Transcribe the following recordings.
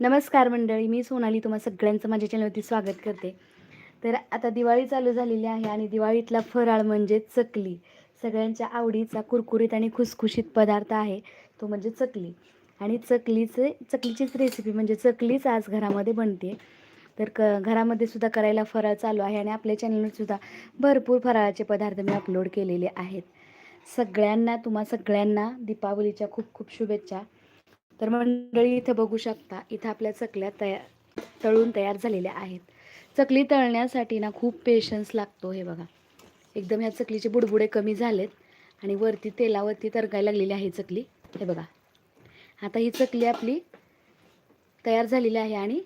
नमस्कार मंडळी मी सोनाली तुम्हा सगळ्यांचं माझ्या चॅनलवरती स्वागत करते. तर आता दिवाळी चालू झालेली आहे आणि दिवाळीतला फराळ म्हणजे चकली. सगळ्यांच्या आवडीचा कुरकुरीत आणि खुसखुशीत पदार्थ आहे तो म्हणजे चकली. आणि चकलीचे चकलीचीच रेसिपी म्हणजे चकलीच आज घरामध्ये बनते. तर क घरामध्ये सुद्धा करायला फराळ चालू आहे आणि आपल्या चॅनलवर सुद्धा भरपूर फराळाचे पदार्थ मी अपलोड केलेले आहेत. सगळ्यांना तुम्हा सगळ्यांना दीपावलीच्या खूप खूप शुभेच्छा. तर मंडळी इथं बघू शकता इथं आपल्या चकल्या तयार तळून तयार झालेल्या आहेत. चकली तळण्यासाठी ना खूप पेशन्स लागतो हे बघा. एकदम ह्या चकलीचे बुडबुडे कमी झालेत आणि वरती तेलावरती तरकायला लागलेली आहे चकली. हे बघा. आता ही चकली आपली तयार झालेली आहे आणि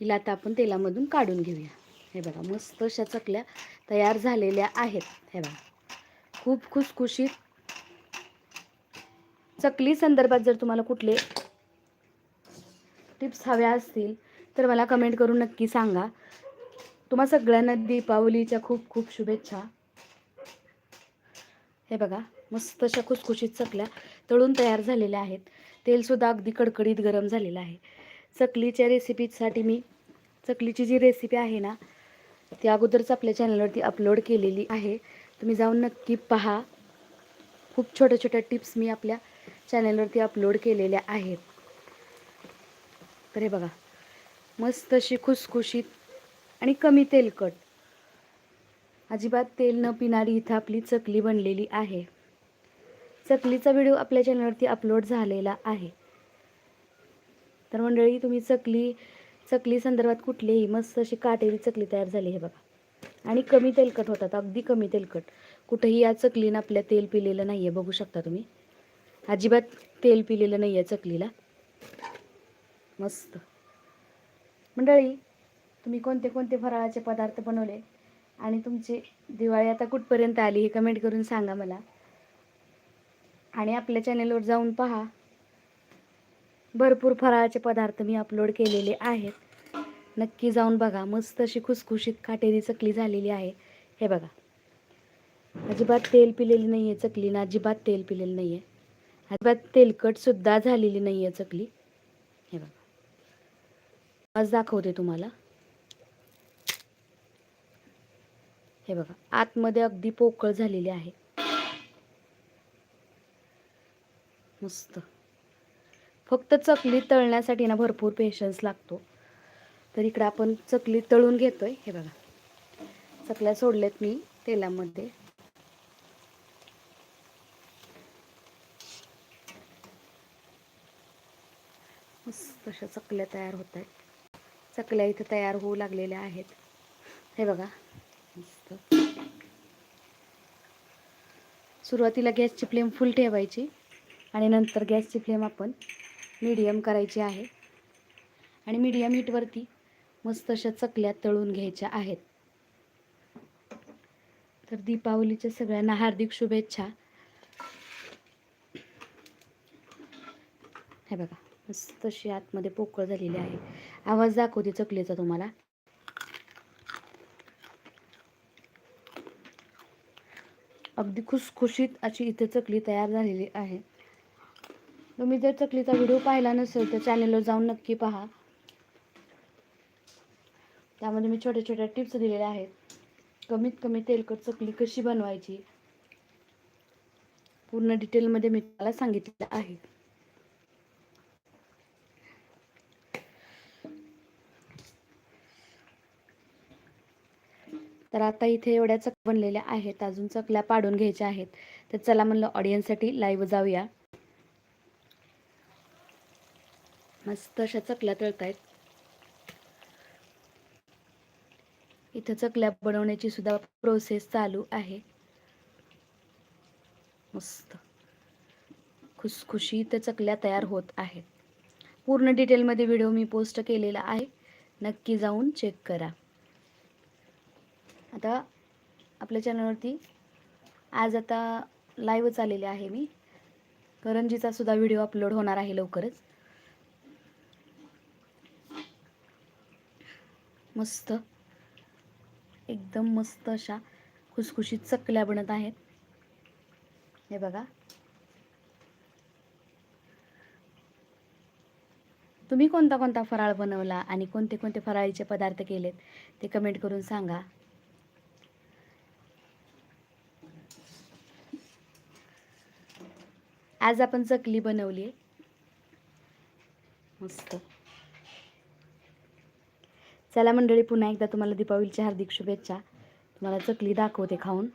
हिला आता आपण तेलामधून काढून घेऊया. हे बघा मस्त अशा चकल्या तयार झालेल्या आहेत. हे बघा. खूप खुसखुशीत. चकली संदर्भात जर तुम्हाला कुठले टिप्स हव्या असतील तर मला कमेंट करून नक्की सांगा. तुम्हा सगळ्यांना दीपावलीच्या खूप खूप शुभेच्छा. हे बघा मस्त अशा खुसखुशीत चकल्या तळून तयार झालेल्या आहेत. तेलसुद्धा अगदी कडकडीत गरम झालेलं आहे. चकलीच्या रेसिपीसाठी मी चकलीची जी रेसिपी आहे ना ती अगोदरच आपल्या चॅनलवरती अपलोड केलेली आहे. तुम्ही जाऊन नक्की पहा. खूप छोट्या छोट्या टिप्स मी आपल्या चॅनलवरती अपलोड केलेल्या आहेत. तर हे बघा मस्त अशी खुसखुशीत आणि कमी तेलकट. अजिबात तेल न पिणारी इथं आपली चकली बनलेली आहे. चकलीचा व्हिडिओ आपल्या चॅनलवरती अपलोड झालेला आहे. तर मंडळी तुम्ही चकली चकली संदर्भात कुठलीही मस्त अशी काटेरी चकली तयार झाली हे बघा. आणि कमी तेलकट होतात अगदी कमी तेलकट. कुठेही या चकलीनं आपल्या तेल पिलेलं नाही आहे बघू शकता तुम्ही. अजिबात तेल पिलेलं नाही आहे चकलीला. मस्त. मंडळी तुम्ही कोणते कोणते फराळाचे पदार्थ बनवले आणि तुमची दिवाळी आता कुठपर्यंत आली हे कमेंट करून सांगा मला. आणि आपल्या चॅनेलवर जाऊन पहा. भरपूर फराळाचे पदार्थ मी अपलोड केलेले आहेत. नक्की जाऊन बघा. मस्त अशी खुसखुशीत काटेरी चकली झालेली आहे. हे बघा. अजिबात तेल पिलेली नाही आहे चकलीनं अजिबात तेल पिलेलं नाही आहे अजिबात तेलकटसुद्धा झालेली नाही आहे चकली. आज दाखवते तुम्हाला. हे बघा आतमध्ये अगदी पोकळ झालेली आहे. मस्त. फक्त चकली तळण्यासाठी ना भरपूर पेशन्स लागतो. तर इकडं आपण चकली तळून घेतोय. हे बघा. चकल्या सोडल्यात मी तेलामध्ये. मस्त अशा चकल्या तयार होत आहेत. चकल्या इथं तयार होऊ लागलेल्या आहेत. हे बघा. सुरुवातीला गॅसची फ्लेम फुल ठेवायची आणि नंतर गॅसची फ्लेम आपण मीडियम करायची आहे. आणि मीडियम हीटवरती मस्त अशा चकल्या तळून घ्यायच्या आहेत. तर दीपावलीच्या सगळ्यांना हार्दिक शुभेच्छा. हे बघा. मस्त अशी आतमध्ये पोकळ झालेली आहे. आवाज दाखवते चकलीचा तुम्हाला. अगदी खुसखुशीत अशी इथे चकली तयार झालेली आहे. तुम्ही जर चकलीचा व्हिडिओ पाहिला नसेल तर चॅनलवर जाऊन नक्की पहा. त्यामध्ये मी छोट्या छोट्या टिप्स दिलेल्या आहेत. कमीत कमी तेलकट चकली कशी बनवायची? पूर्ण डिटेलमध्ये मी तुम्हाला सांगितलेलं आहे. तर आता इथे एवढ्या चक बनलेल्या आहेत. अजून चकल्या पाडून घ्यायच्या आहेत. तर चला म्हणलं ऑडियन्ससाठी लाईव्ह जाऊया. मस्त अशा चकल्या तळतायत. इथं चकल्या बनवण्याची सुद्धा प्रोसेस चालू आहे. मस्त. खुसखुशीत चकल्या तयार होत आहेत. पूर्ण डिटेलमध्ये व्हिडिओ मी पोस्ट केलेला आहे. नक्की जाऊन चेक करा. आता आपल्या चॅनलवरती आज आता लाईव्हच आलेले आहे मी. करंजीचा सुद्धा व्हिडिओ अपलोड होणार आहे लवकरच. मस्त. एकदम मस्त अशा खुसखुशीत चकल्या बनत आहेत. हे बघा. तुम्ही कोणता कोणता फराळ बनवला आणि कोणते कोणते फराळीचे पदार्थ केलेत ते कमेंट करून सांगा. आज आपण चकली बनवली आहे. मस्त. चला मंडळी पुन्हा एकदा तुम्हाला दीपावलीच्या हार्दिक शुभेच्छा. तुम्हाला चकली दाखवते खाऊन.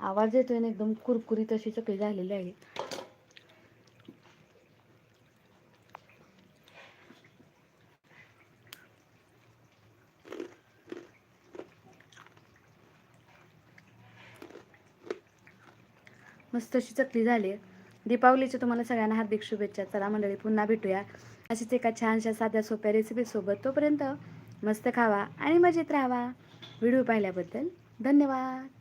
आवाज येतोय ना एकदम कुरकुरीत अशी चकली झालेली आहे. मस्त अशी चकली झाली. आहे दीपावलीच्या तुम्हाला सगळ्यांना हार्दिक शुभेच्छा. चला मंडळी पुन्हा भेटूया. अशीच एका छानशा साध्या सोप्या रेसिपीसोबत तोपर्यंत मस्त खावा आणि मजेत राहावा. व्हिडिओ पाहिल्याबद्दल धन्यवाद.